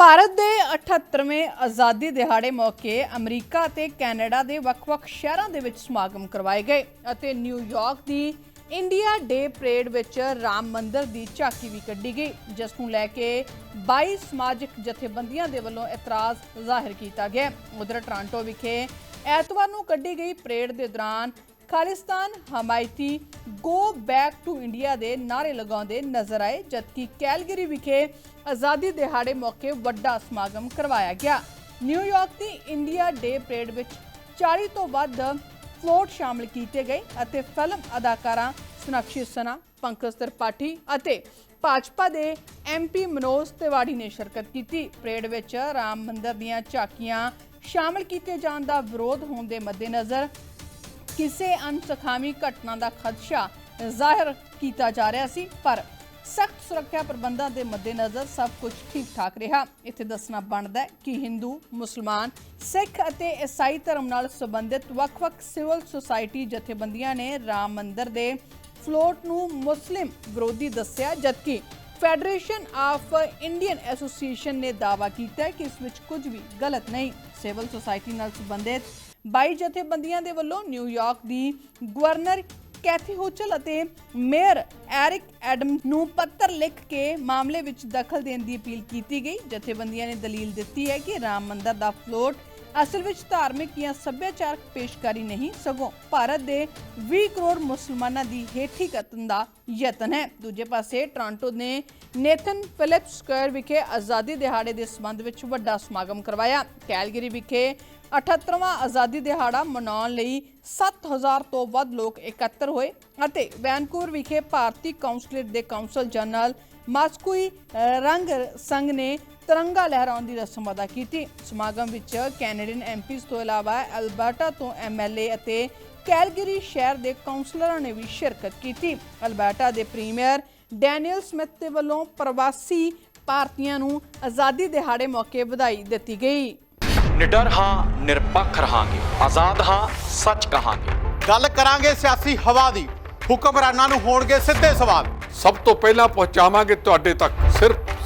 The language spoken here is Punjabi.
ਭਾਰਤ ਦੇ 78ਵੇਂ ਆਜ਼ਾਦੀ ਦਿਹਾੜੇ ਮੌਕੇ ਅਮਰੀਕਾ ਅਤੇ ਕੈਨੇਡਾ ਦੇ ਵੱਖ-ਵੱਖ ਸ਼ਹਿਰਾਂ ਦੇ ਵਿੱਚ ਸਮਾਗਮ ਕਰਵਾਏ ਗਏ ਅਤੇ ਨਿਊਯਾਰਕ ਦੀ ਇੰਡੀਆ ਡੇ ਪਰੇਡ ਵਿੱਚ ਰਾਮ ਮੰਦਰ ਦੀ ਝਾਕੀ ਵੀ ਕੱਢੀ ਗਈ, ਜਿਸ ਨੂੰ ਲੈ ਕੇ 22 ਸਮਾਜਿਕ ਜਥੇਬੰਦੀਆਂ ਦੇ ਵੱਲੋਂ ਇਤਰਾਜ਼ ਜ਼ਾਹਿਰ ਕੀਤਾ ਗਿਆ। ਉਧਰ ਟੋਰਾਂਟੋ ਵਿਖੇ ਐਤਵਾਰ ਨੂੰ ਕੱਢੀ ਗਈ ਪਰੇਡ ਦੇ ਦੌਰਾਨ ਖਾਲਿਸਤਾਨ ਹਮਾਇਤੀ ਗੋ ਬੈਕ ਟੂ ਇੰਡੀਆ ਦੇ ਨਾਰੇ ਲਗਾਉਂਦੇ ਨਜ਼ਰ ਆਏ, ਜਦਕਿ ਕੈਲਗਰੀ ਵਿਖੇ ਆਜ਼ਾਦੀ ਦਿਹਾੜੇ ਮੌਕੇ ਵੱਡਾ ਸਮਾਗਮ ਕਰਵਾਇਆ ਗਿਆ। ਨਿਊਯਾਰਕ ਦੀ ਇੰਡੀਆ ਡੇ ਪਰੇਡ ਵਿੱਚ 40 ਤੋਂ ਵੱਧ ਫਲੋਟ ਸ਼ਾਮਲ ਕੀਤੇ ਗਏ ਅਤੇ ਫਿਲਮ ਅਦਾਕਾਰਾਂ ਸਨਕਸ਼ੀ ਸਨਾ, ਪੰਕਜ ਤ੍ਰਿਪਾਠੀ ਅਤੇ ਭਾਜਪਾ ਦੇ ਐਮਪੀ ਮਨੋਜ ਤਿਵਾੜੀ ਨੇ ਸ਼ਿਰਕਤ ਕੀਤੀ। ਪਰੇਡ ਵਿੱਚ ਰਾਮ ਮੰਦਰ ਦੀਆਂ ਝਾਕੀਆਂ ਸ਼ਾਮਲ ਕੀਤੇ ਜਾਣ ਦਾ ਵਿਰੋਧ ਹੋਣ ਦੇ ਮੱਦੇਨਜ਼ਰ ਕਿਸੇ ਅਨਸਖਾਵੀ ਘਟਨਾ ਦਾ ਖਦਸ਼ਾ ਜ਼ਾਹਿਰ ਕੀਤਾ ਜਾ ਰਿਹਾ ਸੀ, ਪਰ ਸਖਤ ਸੁਰੱਖਿਆ ਪ੍ਰਬੰਧਾਂ ਦੇ ਮੱਦੇਨਜ਼ਰ ਸਭ ਕੁਝ ਠੀਕ ਠਾਕ ਰਿਹਾ। ਇੱਥੇ ਦੱਸਣਾ ਬਣਦਾ ਹੈ ਕਿ ਹਿੰਦੂ, ਮੁਸਲਮਾਨ, ਸਿੱਖ ਅਤੇ ਈਸਾਈ ਧਰਮ ਨਾਲ ਸੰਬੰਧਿਤ ਵੱਖ-ਵੱਖ ਸਿਵਲ ਸੁਸਾਇਟੀ ਜਥੇਬੰਦੀਆਂ ਨੇ ਰਾਮ ਮੰਦਿਰ ਦੇ ਫਲੋਟ ਨੂੰ ਮੁਸਲਿਮ ਵਿਰੋਧੀ ਦੱਸਿਆ, ਜਦਕਿ ਫੈਡਰੇਸ਼ਨ ਆਫ ਇੰਡੀਅਨ ਐਸੋਸੀਏਸ਼ਨ ਨੇ ਦਾਅਵਾ ਕੀਤਾ ਕਿ ਇਸ ਵਿੱਚ ਕੁਝ ਵੀ ਗਲਤ ਨਹੀਂ। ਸਿਵਲ ਸੁਸਾਇਟੀ ਨਾਲ ਸੰਬੰਧਿਤ 22 ਜਥੇਬੰਦੀਆਂ ਦੇ ਵੱਲੋਂ ਨਿਊਯਾਰਕ ਦੀ ਗਵਰਨਰ ਕੈਥੀ ਹੋਚਲ ਅਤੇ ਮੇਅਰ ਐਰਿਕ ਐਡਮ ਨੂੰ ਪੱਤਰ ਲਿਖ ਕੇ ਮਾਮਲੇ ਵਿੱਚ ਦਖਲ ਦੇਣ ਦੀ ਅਪੀਲ ਕੀਤੀ ਗਈ। ਜਥੇਬੰਦੀਆਂ ਨੇ ਦਲੀਲ ਦਿੱਤੀ ਹੈ ਕਿ ਰਾਮ ਮੰਦਰ ਦਾ ਫਲੋਟ ਅਸਲ ਵਿੱਚ ਧਾਰਮਿਕ ਜਾਂ ਸੱਭਿਆਚਾਰਕ ਪੇਸ਼ਕਾਰੀ ਨਹੀਂ, ਸਗੋਂ ਭਾਰਤ ਦੇ 20 ਕਰੋੜ ਮੁਸਲਮਾਨਾਂ ਦੀ ਹੇਠੀ ਕਰਨ ਦਾ ਯਤਨ ਹੈ। ਦੂਜੇ ਪਾਸੇ, ਟੋਰਾਂਟੋ ਨੇ ਨੇਥਨ ਫਿਲਿਪਸ ਸਕੁਅਰ ਵਿਖੇ ਆਜ਼ਾਦੀ ਦਿਹਾੜੇ ਦੇ ਸੰਬੰਧ ਵਿੱਚ ਵੱਡਾ ਸਮਾਗਮ ਕਰਵਾਇਆ। ਕੈਲਗਰੀ ਵਿਖੇ 78ਵਾਂ ਆਜ਼ਾਦੀ ਦਿਹਾੜਾ ਮਨਾਉਣ ਲਈ 7000 ਤੋਂ ਵੱਧ ਲੋਕ ਇਕੱਤਰ ਹੋਏ ਅਤੇ ਵੈਨਕੂਵਰ ਵਿਖੇ ਭਾਰਤੀ ਕਾਉਂਸਲੇਟ ਦੇ ਕਾਉਂਸਲ ਜਨਰਲ ਮਾਸਕੂਈ ਰੰਗ ਸੰਘ ਨੇ ਤਿਰੰਗਾ ਲਹਿਰਾਉਣ ਦੀ ਰਸਮ ਅਦਾ ਕੀਤੀ। ਸਮਾਗਮ ਵਿੱਚ ਕੈਨੇਡੀਅਨ ਐਮਪੀਜ਼ ਤੋਂ ਇਲਾਵਾ ਅਲਬਰਟਾ ਤੋਂ ਐਮਐਲਏ ਅਤੇ ਕੈਲਗਰੀ ਸ਼ਹਿਰ ਦੇ ਕਾਉਂਸਲਰਾਂ ਨੇ ਵੀ ਸ਼ਿਰਕਤ ਕੀਤੀ। ਅਲਬਰਟਾ ਦੇ ਪ੍ਰੀਮੀਅਰ ਡੈਨੀਅਲ ਸਮਿਥ ਦੇ ਵੱਲੋਂ ਪ੍ਰਵਾਸੀ ਭਾਰਤੀਆਂ ਨੂੰ ਆਜ਼ਾਦੀ ਦਿਹਾੜੇ ਮੌਕੇ ਵਧਾਈ ਦਿੱਤੀ ਗਈ। ਨਿਡਰ ਹਾਂ ਨਿਰਪੱਖ ਰਹਾਂਗੇ। ਆਜ਼ਾਦ ਹਾਂ ਸੱਚ ਕਹਾਂਗੇ। ਗੱਲ ਕਰਾਂਗੇ ਸਿਆਸੀ ਹਵਾ ਦੀ। ਹੁਕਮਰਾਨਾਂ ਨੂੰ ਹੋਣਗੇ ਸਿੱਧੇ ਸਵਾਲ। ਸਭ ਤੋਂ ਪਹਿਲਾਂ ਪਹੁੰਚਾਵਾਂਗੇ ਤੁਹਾਡੇ ਤੱਕ। ਸਿਰਫ